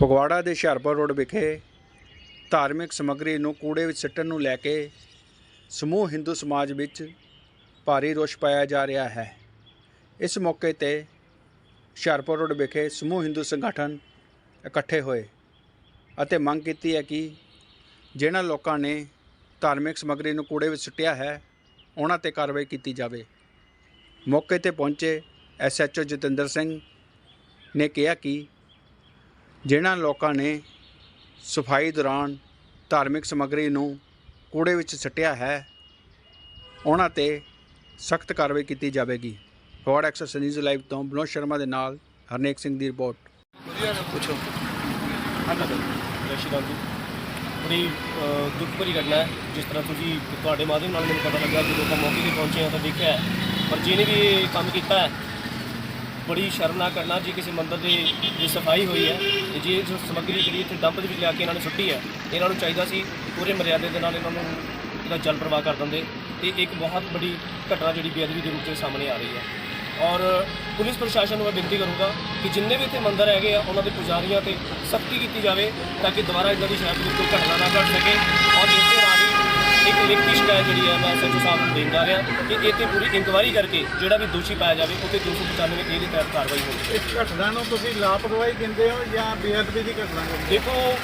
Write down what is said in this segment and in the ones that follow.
ਫਗਵਾੜਾ ਦੇ ਹੁਸ਼ਿਆਰਪੁਰ ਰੋਡ ਵਿਖੇ ਧਾਰਮਿਕ ਸਮੱਗਰੀ ਨੂੰ ਕੂੜੇ ਵਿੱਚ ਸਿੱਟਣ ਨੂੰ ਲੈ ਕੇ ਸਮੂਹ ਹਿੰਦੂ ਸਮਾਜ ਵਿੱਚ ਭਾਰੀ ਰੋਸ਼ ਪਾਇਆ ਜਾ ਰਿਹਾ ਹੈ। ਇਸ ਮੌਕੇ ਤੇ ਹੁਸ਼ਿਆਰਪੁਰ ਰੋਡ ਵਿਖੇ ਸਮੂਹ ਹਿੰਦੂ ਸੰਗਠਨ ਇਕੱਠੇ ਹੋਏ ਅਤੇ ਮੰਗ ਕੀਤੀ ਹੈ ਕਿ ਜਿਨ੍ਹਾਂ ਲੋਕਾਂ ਨੇ ਧਾਰਮਿਕ ਸਮੱਗਰੀ ਨੂੰ ਕੂੜੇ ਵਿੱਚ ਸੁੱਟਿਆ ਹੈ, ਉਹਨਾਂ ਤੇ ਕਾਰਵਾਈ ਕੀਤੀ ਜਾਵੇ। ਮੌਕੇ ਤੇ ਪਹੁੰਚੇ ਐਸਐਚਓ ਜਤਿੰਦਰ ਸਿੰਘ ਨੇ ਕਿਹਾ ਕਿ ਜਿਨ੍ਹਾਂ ਲੋਕਾਂ ਨੇ ਸਫ਼ਾਈ ਦੌਰਾਨ ਧਾਰਮਿਕ ਸਮੱਗਰੀ ਨੂੰ ਕੂੜੇ ਵਿੱਚ ਸੱਟਿਆ ਹੈ, ਉਹਨਾਂ ਤੇ ਸਖਤ ਕਾਰਵਾਈ ਕੀਤੀ ਜਾਵੇਗੀ। ਫੋਰਡ ਐਕਸੈਸ ਨਿਊਜ਼ ਲਾਈਵ ਤੋਂ ਬਨੋਦ ਸ਼ਰਮਾ ਦੇ ਨਾਲ ਹਰਨੇਕ ਸਿੰਘ ਦੀ ਰਿਪੋਰਟ। ਪੁੱਛੋ। ਜੈ ਸ਼੍ਰੀ ਰਾਮ ਜੀ। ਬੜੀ ਦੁੱਖ ਭਰੀ ਘਟਨਾ ਹੈ, ਜਿਸ ਤਰ੍ਹਾਂ ਤੁਸੀਂ ਤੁਹਾਡੇ ਮਾਧਿਅਮ ਨਾਲ ਮੈਨੂੰ ਪਤਾ ਲੱਗਾ ਜਦੋਂ ਆਪਾਂ ਮੌਕੇ ਤੇ ਪਹੁੰਚੇ ਹਾਂ ਤਾਂ ਦੇਖਿਆ ਹੈ। ਪਰ ਜਿਹਨੇ ਵੀ ਇਹ ਕੰਮ ਕੀਤਾ ਹੈ ਬੜੀ ਸ਼ਰਮਨਾਕ ਕਰਨਾ ਜੇ ਕਿਸੇ ਮੰਦਰ ਦੀ ਜੇ ਸਫ਼ਾਈ ਹੋਈ ਹੈ ਤੇ ਜੇ ਜੋ ਸਮੱਗਰੀ ਜਿਹੜੀ ਇੱਥੇ ਡੰਪ ਦੇ ਵਿੱਚ ਲਿਆ ਕੇ ਇਹਨਾਂ ਨੇ ਸੁੱਟੀ ਹੈ, ਇਹਨਾਂ ਨੂੰ ਚਾਹੀਦਾ ਸੀ ਪੂਰੇ ਮਰਿਆਦੇ ਦੇ ਨਾਲ ਇਹਨਾਂ ਨੂੰ ਇਹਦਾ ਜਲ ਪ੍ਰਵਾਹ ਕਰ ਦਿੰਦੇ ਤੇ ਇੱਕ ਬਹੁਤ ਵੱਡੀ ਘਟਨਾ ਜਿਹੜੀ ਬੇਅਦਬੀ ਦੇ ਰੂਪ ਵਿੱਚ ਸਾਹਮਣੇ ਆ ਰਹੀ ਹੈ। ਔਰ ਪੁਲਿਸ ਪ੍ਰਸ਼ਾਸਨ ਨੂੰ ਮੈਂ ਬੇਨਤੀ ਕਰੂੰਗਾ ਕਿ ਜਿੰਨੇ ਵੀ ਇੱਥੇ ਮੰਦਰ ਹੈਗੇ ਆ, ਉਹਨਾਂ ਦੇ ਪੁਜਾਰੀਆਂ ਤੇ ਸਖਤੀ ਕੀਤੀ ਜਾਵੇ ਤਾਂ ਕਿ ਦੁਬਾਰਾ ਇਦਾਂ ਦੀ ਸ਼ਾਇਦ ਵਿੱਚ ਕੋਈ ਘਟਨਾ ਨਾ ਘਟ ਸਕੇ। ਔਰ ਇੱਕ ਲਿਖਤੀ ਸ਼ਿਕਾਇਤ ਜਿਹੜੀ ਹੈ ਮੈਂ ਸੱਚੋ ਸਾਹਿਬ ਨੂੰ ਦੇਣ ਜਾ ਰਿਹਾ ਕਿ ਇਹ ਤੇ ਪੂਰੀ ਇਨਕੁਆਇਰੀ ਕਰਕੇ ਜਿਹੜਾ ਵੀ ਦੋਸ਼ੀ ਪਾਇਆ ਜਾਵੇ ਉਹ 'ਤੇ 295 ਏ ਦੇ ਤਹਿਤ ਕਾਰਵਾਈ ਹੋਵੇ ਇਸ ਘਟਨਾ ਨੂੰ ਤੁਸੀਂ ਲਾਪਰਵਾਹੀ ਕਹਿੰਦੇ ਹੋ ਜਾਂ ਬੇਅਦਬੀ ਦੀ ਘਟਨਾ ਕਹਿੰਦੇ ਦੇਖੋ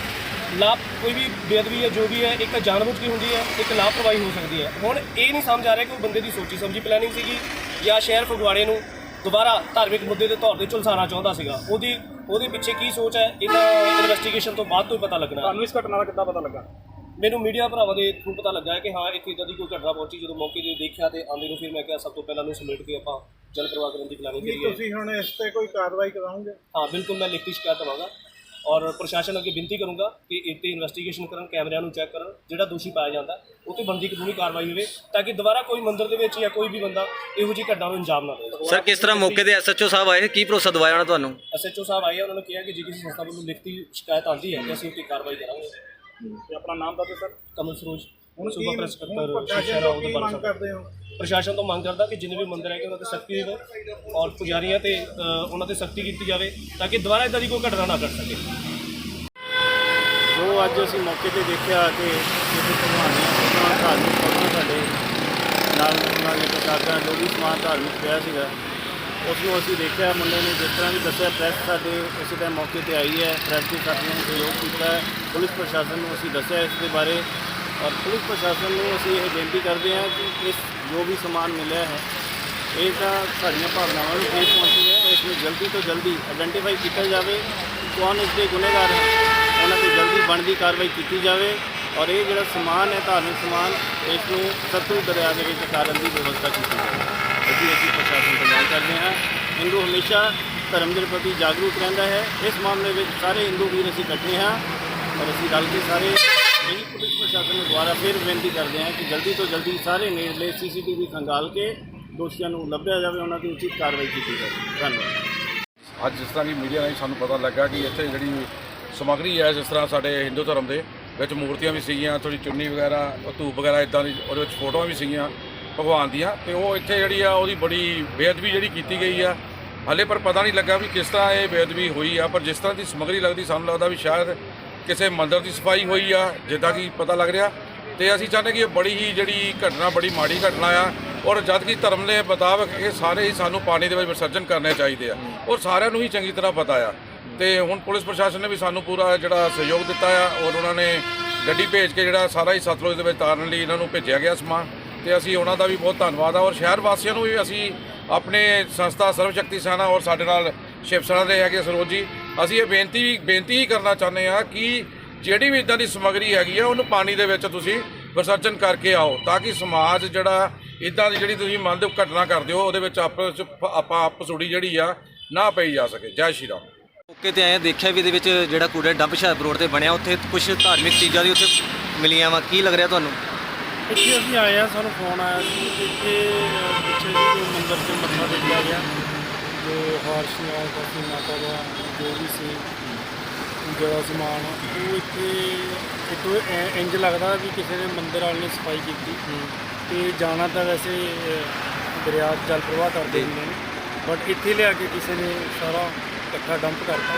ਲਾਭ ਕੋਈ ਵੀ ਬੇਅਦਬੀ ਹੈ ਜੋ ਵੀ ਹੈ ਇੱਕ ਜਾਣਬੁੱਝ ਕੇ ਹੁੰਦੀ ਹੈ ਇੱਕ ਲਾਪਰਵਾਹੀ ਹੋ ਸਕਦੀ ਹੈ। ਹੁਣ ਇਹ ਨਹੀਂ ਸਮਝ ਆ ਰਿਹਾ ਕਿ ਉਹ ਬੰਦੇ ਦੀ ਸੋਚੀ ਸਮਝੀ ਪਲੈਨਿੰਗ ਸੀਗੀ ਜਾਂ ਸ਼ਹਿਰ ਫਗਵਾੜੇ ਨੂੰ ਦੁਬਾਰਾ ਧਾਰਮਿਕ ਮੁੱਦੇ ਦੇ ਤੌਰ ਤੇ ਝੁਲਸਾਉਣਾ ਚਾਹੁੰਦਾ ਸੀਗਾ। ਉਹਦੀ ਉਹਦੇ ਪਿੱਛੇ ਕੀ ਸੋਚ ਹੈ ਇਹਦਾ ਇਨਵੈਸਟੀਗੇਸ਼ਨ ਤੋਂ ਬਾਅਦ ਤੋਂ ਹੀ ਪਤਾ ਲੱਗਣਾ। ਤੁਹਾਨੂੰ ਇਸ ਘਟਨਾ ਦਾ ਕਿੱਦਾਂ ਪਤਾ ਲੱਗਾ? ਮੈਨੂੰ ਮੀਡੀਆ ਭਰਾਵਾਂ ਦੇ ਥਰੂ ਪਤਾ ਲੱਗਾ ਹੈ ਕਿ ਹਾਂ ਇੱਥੇ ਇਦਾਂ ਦੀ ਕੋਈ ਘਟਨਾ ਪਹੁੰਚੀ ਜਦੋਂ ਮੌਕੇ ਤੇ ਦੇਖਿਆ ਤੇ ਆਂਦੇ ਨੂੰ ਫਿਰ ਮੈਂ ਕਿਹਾ ਸਭ ਤੋਂ ਪਹਿਲਾਂ ਨੂੰ ਸਮੇਟ ਕੇ ਆਪਾਂ ਜਲ ਪ੍ਰਵਾਹ ਕਰਨ ਦੀ ਪਲਾਨਿੰਗ ਕੀ ਕਰੀਏ। ਤੁਸੀਂ ਹੁਣ ਇਸ ਤੇ ਕੋਈ ਕਾਰਵਾਈ ਕਰਾਓਗੇ ਹਾਂ ਬਿਲਕੁਲ ਮੈਂ ਲਿਖਤੀ ਸ਼ਿਕਾਇਤ ਦਵਾਂਗਾ ਔਰ ਪ੍ਰਸ਼ਾਸਨ ਅੱਗੇ ਬੇਨਤੀ ਕਰੂੰਗਾ ਕਿ ਇਹ ਤੇ ਇਨਵੈਸਟੀਗੇਸ਼ਨ ਕਰਨ ਕੈਮਰਿਆਂ ਨੂੰ ਚੈੱਕ ਕਰਨ ਜਿਹੜਾ ਦੋਸ਼ੀ ਪਾਇਆ ਜਾਂਦਾ ਉਹ ਤੇ ਬਣਦੀ ਕਾਨੂੰਨੀ ਕਾਰਵਾਈ ਹੋਵੇ ਤਾਂ ਕਿ ਦੁਬਾਰਾ ਕੋਈ ਮੰਦਰ ਦੇ ਵਿੱਚ ਜਾਂ ਕੋਈ ਵੀ ਬੰਦਾ ਇਹੋ ਜਿਹੀ ਘਟਨਾ ਨੂੰ ਅੰਜਾਮ ਨਾ ਦੇ। ਸਰ ਕਿਸ ਤਰ੍ਹਾਂ ਮੌਕੇ ਤੇ ਐਸਐਚਓ ਸਾਹਿਬ ਆਏ? ਕੀ ਭਰੋਸਾ ਦਵਾਇਆ ਉਹਨਾਂ ਤੁਹਾਨੂੰ? ਐਸਐਚਓ ਸਾਹਿਬ ਆਏ ਆ, ਉਹਨਾਂ ਨੇ ਕਿਹਾ ਕਿ ਜੇ ਕਿਸੇ ਸੰਸਥਾ ਵੱਲੋਂ ਲਿਖਤੀ ਸ਼ਿਕਾਇਤ ਆਉਂਦੀ ਹੈ ਤਾਂ ਅਸੀਂ ਉੱਤੇ ਕਾਰਵਾਈ ਕਰਾਂਗੇ। ਤੇ ਆਪਣਾ ਨਾਮ ਦੱਸੋ ਸਰ। ਕਮਲ ਸਰੋਜ ਹੁਣ ਸੂਬਾ ਪ੍ਰੈਸ ਸਕੱਤਰ ਪ੍ਰਸ਼ਾਸਨ ਸ਼ਹਿਰਾ ਤੋਂ ਮੰਗ ਕਰਦੇ ਹੋ? ਪ੍ਰਸ਼ਾਸਨ ਤੋਂ ਮੰਗ ਕਰਦਾ ਕਿ ਜਿੰਨੇ ਵੀ ਮੰਦਰ ਹੈਗੇ ਉਹਨਾਂ ਤੇ ਸਖਤੀ ਹੋਵੇ ਔਰ ਪੁਜਾਰੀਆਂ ਤੇ ਉਹਨਾਂ ਤੇ ਸਖਤੀ ਕੀਤੀ ਜਾਵੇ ਤਾਂ ਕਿ ਦੁਬਾਰਾ ਇਦਾਂ ਦੀ ਕੋਈ ਘਟਨਾ ਨਾ ਘਟ ਸਕੇ। ਜੋ ਅੱਜ ਅਸੀਂ ਮੌਕੇ ਤੇ ਦੇਖਿਆ ਕਿ ਕਿਸੇ ਭਗਵਾਨ ਦੀਆਂ ਧਾਰਮਿਕ ਸਾਡੇ ਨਾਲ ਉਹਨਾਂ ਨੇ ਪ੍ਰਸ਼ਾਸਨ ਜੋ ਵੀ ਸਮਾਨ ਧਾਰਮਿਕ ਪਿਆ ਸੀਗਾ ਉਸ ਨੂੰ ਅਸੀਂ ਦੇਖਿਆ, ਮੁੰਡੇ ਨੇ ਜਿਸ ਤਰ੍ਹਾਂ ਵੀ ਦੱਸਿਆ ਪ੍ਰੈਸ ਸਾਡੇ ਉਸੇ ਟਾਈਮ ਮੌਕੇ ਤੇ ਆਈ ਹੈ ਪ੍ਰੈਸ ਦੇ ਸਾਥੀਆਂ ਨੇ ਸਹਿਯੋਗ ਕੀਤਾ ਹੈ। ਪੁਲਿਸ ਪ੍ਰਸ਼ਾਸਨ ਨੂੰ ਅਸੀਂ ਦੱਸਿਆ ਇਸ ਦੇ ਬਾਰੇ ਔਰ ਪੁਲਿਸ ਪ੍ਰਸ਼ਾਸਨ ਨੂੰ ਅਸੀਂ ਇਹ ਬੇਨਤੀ ਕਰਦੇ ਹਾਂ ਕਿ ਇਸ ਜੋ ਵੀ ਸਮਾਨ ਮਿਲਿਆ ਹੈ, ਇਹ ਤਾਂ ਸਾਡੀਆਂ ਭਾਵਨਾਵਾਂ ਨੂੰ ਠੇਸ ਪਹੁੰਚੀ ਹੈ। ਇਸ ਨੂੰ ਜਲਦੀ ਤੋਂ ਜਲਦੀ ਆਇਡੈਂਟੀਫਾਈ ਕੀਤਾ ਜਾਵੇ ਕਿ ਕੌਣ ਇਸ ਦੇ ਗੁਨੇਗਾਰ ਹੈ। ਉਹਨਾਂ ਤੇ ਜਲਦੀ ਬਣਦੀ ਕਾਰਵਾਈ ਕੀਤੀ ਜਾਵੇ ਔਰ ਇਹ ਜਿਹੜਾ ਸਮਾਨ ਹੈ, ਧਾਰਮਿਕ ਸਮਾਨ, ਇਸ ਨੂੰ ਸਤਲੁਜ ਦਰਿਆ ਦੇ ਵਿੱਚ ਕਾਰਨ ਦੀ ਵਿਵਸਥਾ ਕੀਤੀ ਜਾਵੇ। ਅਸੀਂ ਅਸੀਂ ਪ੍ਰਸ਼ਾਸਨ ਤੋਂ ਮੰਗ ਕਰਦੇ ਹਾਂ। ਹਿੰਦੂ ਹਮੇਸ਼ਾ ਧਰਮ ਦੇ ਪ੍ਰਤੀ ਜਾਗਰੂਕ ਰਹਿੰਦਾ ਹੈ। ਇਸ ਮਾਮਲੇ ਵਿੱਚ ਸਾਰੇ ਹਿੰਦੂ ਵੀਰ ਅਸੀਂ ਇਕੱਠੇ ਹਾਂ ਔਰ ਅਸੀਂ ਰਲ ਕੇ ਸਾਰੇ ਇਹੀ ਪੁਲਿਸ ਪ੍ਰਸ਼ਾਸਨ ਨੂੰ ਦੁਆਰਾ ਫਿਰ ਬੇਨਤੀ ਕਰਦੇ ਹਾਂ ਕਿ ਜਲਦੀ ਤੋਂ ਜਲਦੀ ਸਾਰੇ ਨੇੜਲੇ ਸੀਸੀਟੀਵੀ ਖੰਗਾਲ ਕੇ ਦੋਸ਼ੀਆਂ ਨੂੰ ਲੱਭਿਆ ਜਾਵੇ, ਉਹਨਾਂ ਦੀ ਉਚਿਤ ਕਾਰਵਾਈ ਕੀਤੀ ਜਾਵੇ। ਧੰਨਵਾਦ। ਅੱਜ ਜਿਸ ਤਰ੍ਹਾਂ ਕਿ ਮੀਡੀਆ ਰਾਹੀਂ ਸਾਨੂੰ ਪਤਾ ਲੱਗਾ ਕਿ ਇੱਥੇ ਜਿਹੜੀ ਸਮੱਗਰੀ ਹੈ, ਜਿਸ ਤਰ੍ਹਾਂ ਸਾਡੇ ਹਿੰਦੂ ਧਰਮ ਦੇ ਵਿੱਚ ਮੂਰਤੀਆਂ ਵੀ ਸੀਗੀਆਂ ਥੋੜੀ ਚੁੰਨੀ ਵਗੈਰਾ, ਧੂਪ ਵਗੈਰਾ ਇਦਾਂ ਦੀ ਉਹਦੇ ਵਿੱਚ ਫੋਟੋਆਂ ਵੀ ਸੀਗੀਆਂ। ਭਗਵਾਨ ਦੀਆਂ। ਤੇ ਉਹ ਇੱਥੇ ਜਿਹੜੀ ਆ, ਉਹਦੀ ਬੜੀ ਬੇਅਦਬੀ ਜਿਹੜੀ ਕੀਤੀ ਗਈ ਆ। ਹਾਲੇ ਪਰ ਪਤਾ ਨਹੀਂ ਲੱਗਾ ਵੀ ਕਿਸ ਤਰ੍ਹਾਂ ਇਹ ਬੇਅਦਬੀ ਹੋਈ ਆ, ਪਰ ਜਿਸ ਤਰ੍ਹਾਂ ਦੀ ਸਮੱਗਰੀ ਲੱਗਦੀ, ਸਾਨੂੰ ਲੱਗਦਾ ਵੀ ਸ਼ਾਇਦ ਕਿਸੇ ਮੰਦਰ ਦੀ ਸਫ਼ਾਈ ਹੋਈ ਆ, ਜਿੱਦਾਂ ਕਿ ਪਤਾ ਲੱਗ ਰਿਹਾ। ਤੇ ਅਸੀਂ ਚਾਹੁੰਦੇ ਕਿ ਇਹ ਬੜੀ ਹੀ ਜਿਹੜੀ ਘਟਨਾ, ਬੜੀ ਮਾੜੀ ਘਟਨਾ ਆ, ਔਰ ਜਦ ਕਿ ਧਰਮ ਦੇ ਮੁਤਾਬਕ ਇਹ ਸਾਰੇ ਹੀ ਸਾਨੂੰ ਪਾਣੀ ਦੇ ਵਿੱਚ ਵਿਸਰਜਨ ਕਰਨੇ ਚਾਹੀਦੇ ਆ। ਔਰ ਸਾਰਿਆਂ ਨੂੰ ਹੀ ਚੰਗੀ ਤਰ੍ਹਾਂ ਪਤਾ ਆ। ਤੇ ਹੁਣ ਪੁਲਿਸ ਪ੍ਰਸ਼ਾਸਨ ਨੇ ਵੀ ਸਾਨੂੰ ਪੂਰਾ ਜਿਹੜਾ ਸਹਿਯੋਗ ਦਿੱਤਾ ਆ, ਔਰ ਉਹਨਾਂ ਨੇ ਗੱਡੀ ਭੇਜ ਕੇ ਜਿਹੜਾ ਸਾਰਾ ਹੀ ਸਤਲੁਜ ਦੇ ਵਿੱਚ ਤਾਰਨ ਲਈ ਇਹਨਾਂ ਨੂੰ ਭੇਜਿਆ ਗਿਆ ਸਮਾਨ ਤੇ ਅਸੀਂ ਉਹਨਾਂ ਦਾ ਵੀ ਬਹੁਤ ਧੰਨਵਾਦ ਆ ਔਰ ਸ਼ਹਿਰ ਵਾਸੀਆਂ ਨੂੰ ਵੀ ਅਸੀਂ ਆਪਣੇ ਸੰਸਥਾ ਸਰਵ ਸ਼ਕਤੀ ਸੈਨਾ ਔਰ ਸਾਡੇ ਨਾਲ ਸ਼ਿਵ ਸੈਨਾ ਦੇ ਹੈਗੇ ਸਰੋਜ ਜੀ। ਅਸੀਂ ਇਹ ਬੇਨਤੀ ਵੀ ਬੇਨਤੀ ਹੀ ਕਰਨਾ ਚਾਹੁੰਦੇ ਆ ਕਿ ਜਿਹੜੀ ਵੀ ਇਦਾਂ ਦੀ ਸਮੱਗਰੀ ਹੈਗੀ ਆ, ਉਹਨੂੰ ਪਾਣੀ ਦੇ ਵਿੱਚ ਤੁਸੀਂ ਵਿਸਰਜਨ ਕਰਕੇ ਆਓ ਤਾਂ ਕਿ ਸਮਾਜ ਜਿਹੜਾ ਇਦਾਂ ਦੀ ਜਿਹੜੀ ਤੁਸੀਂ ਮਨ ਦੇ ਘਟਨਾ ਕਰਦੇ ਹੋ, ਉਹਦੇ ਵਿੱਚ ਆਪਸ 'ਚ ਪ- ਆਪਾਂ ਆਪਸੂੜੀ ਜਿਹੜੀ ਆ, ਨਾ ਪਈ ਜਾ ਸਕੇ। ਜੈ ਸ਼੍ਰੀ ਰਾਮ। ਮੌਕੇ ਤੇ ਆਏ ਦੇਖਿਆ ਵੀ ਇਹਦੇ ਵਿੱਚ ਜਿਹੜਾ ਕੂੜਾ ਡੰਪ ਹੁਸ਼ਿਆਰਪੁਰ ਰੋਡ ਤੇ ਬਣਿਆ, ਉੱਥੇ ਕੁਝ ਧਾਰਮਿਕ ਚੀਜ਼ਾਂ ਦੀ ਉੱਥੇ ਮਿਲੀਆਂ ਵਾ। ਕੀ ਲੱਗ ਰਿਹਾ ਤੁਹਾਨੂੰ? ਇੱਥੇ ਅਸੀਂ ਆਏ ਆ ਸਾਨੂੰ ਫੋਨ ਆਇਆ ਸੀ ਕਿ ਇੱਥੇ ਪਿੱਛੇ ਜੀ ਕੋਈ ਮੰਦਿਰ 'ਚ ਮੱਥਾ ਟੇਕਿਆ ਗਿਆ। ਜੋ ਹਾਰਸ਼ੀਆਂ ਕਾਫੀ ਮਾਤਾ ਦਾ ਜੋ ਵੀ ਸੀ ਪੂਜਾ ਦਾ ਸਮਾਨ ਉਹ ਇੱਥੇ ਇੱਥੋਂ ਐ- ਇੰਜ ਲੱਗਦਾ ਵੀ ਕਿਸੇ ਨੇ ਮੰਦਿਰ ਵਾਲੇ ਨੇ ਸਫ਼ਾਈ ਕੀਤੀ। ਤੇ ਜਾਣਾ ਤਾਂ ਵੈਸੇ ਦਰਿਆ 'ਚ ਜਲ ਪ੍ਰਵਾਹ ਕਰਦੇ ਹੁੰਦੇ ਨੇ। ਬਟ ਇੱਥੇ ਲਿਆ ਕੇ ਕਿਸੇ ਨੇ ਸਾਰਾ ਇਕੱਠਾ ਡੰਪ ਕਰਤਾ।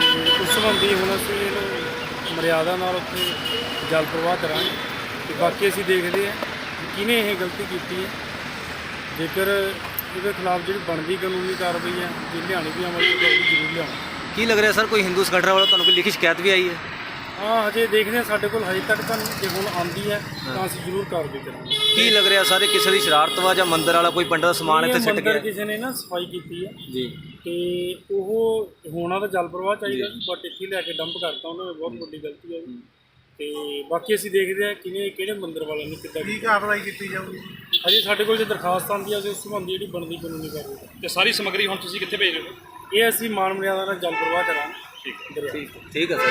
ਤੇ ਉਸ ਸੰਬੰਧੀ ਹੁਣ ਅਸੀਂ ਇਹਨੂੰ ਮਰਿਆਦਾ ਨਾਲ ਉੱਥੇ ਜਲ ਪ੍ਰਵਾਹ ਕਰਾਂਗੇ। ਤੇ ਬਾਕੀ ਅਸੀਂ ਦੇਖਦੇ ਹਾਂ ਕਿ ਕਿਹਨੇ ਇਹ ਗਲਤੀ ਕੀਤੀ ਹੈ। ਜੇਕਰ ਇਹਦੇ ਖਿਲਾਫ ਜਿਹੜੀ ਬਣਦੀ ਕਾਨੂੰਨੀ ਕਾਰਵਾਈ ਹੈ ਜੇ ਲਿਆਣੀ ਵੀ ਅਮਲ ਵਿੱਚ ਆਊਗੀ, ਜ਼ਰੂਰ ਲਿਆਵਾਂਗੇ ਕੀ ਲੱਗ ਰਿਹਾ ਸਰ? ਕੋਈ ਹਿੰਦੂ ਸੰਗਠਨ ਵੱਲੋਂ ਤੁਹਾਨੂੰ ਕੋਈ ਲਿਖੀ ਸ਼ਿਕਾਇਤ ਵੀ ਆਈ ਹੈ? ਹਾਂ ਹਜੇ ਦੇਖਦੇ ਹਾਂ ਸਾਡੇ ਕੋਲ ਹਜੇ ਤੱਕ ਤਾਂ ਨਹੀਂ। ਜੇ ਹੁਣ ਆਉਂਦੀ ਹੈ ਤਾਂ ਅਸੀਂ ਜ਼ਰੂਰ ਕਾਰਵਾਈ ਕਰਾਂਗੇ। ਕੀ ਲੱਗ ਰਿਹਾ ਸਾਰੇ? ਕਿਸੇ ਦੀ ਸ਼ਰਾਰਤ ਵਾ ਜਾਂ ਮੰਦਿਰ ਵਾਲਾ ਕੋਈ ਪੰਡਤ ਦਾ ਸਮਾਨ ਇੱਥੇ ਸਿੱਟ ਮੰਦਿਰ ਗਿਆ ਕਿਸੇ ਨੇ ਨਾ ਸਫ਼ਾਈ ਕੀਤੀ ਹੈ। ਜੀ। ਤੇ ਉਹ ਹੋਣਾ ਤਾਂ ਜਲ ਪ੍ਰਵਾਹ ਚਾਹੀਦਾ ਬਟ ਇੱਥੇ ਲੈ ਕੇ ਡੰਪ ਕਰਤਾ ਉਹਨਾਂ ਨੇ ਬਹੁਤ ਵੱਡੀ ਗਲਤੀ ਹੈ। ਤੇ ਬਾਕੀ ਅਸੀਂ ਦੇਖਦੇ ਹਾਂ ਕਿਨੇ ਕਿਹੜੇ ਮੰਦਿਰ ਵਾਲਿਆਂ ਨੇ ਕਿੱਦਾਂ ਕੀ ਕਾਰਵਾਈ ਕੀਤੀ ਜਾਊਗੀ? ਅਜੇ ਸਾਡੇ ਕੋਲ ਜੇ ਦਰਖਾਸਤ ਆਉਂਦੀ ਹੈ ਅਸੀਂ ਉਸ ਸੰਬੰਧੀ ਜਿਹੜੀ ਬਣਦੀ ਕਾਨੂੰਨੀ ਕਾਰਵਾਈ ਤੇ ਸਾਰੀ ਸਮੱਗਰੀ ਹੁਣ ਤੁਸੀਂ ਕਿੱਥੇ ਭੇਜ ਰਹੇ ਹੋ? ਇਹ ਅਸੀਂ ਮਾਨ ਮਰਿਆਦਾ ਨਾਲ ਜਲ ਪ੍ਰਵਾਹ ਕਰਾਂਗੇ। ਠੀਕ ਹੈ। ਠੀਕ ਹੈ ਸਰ।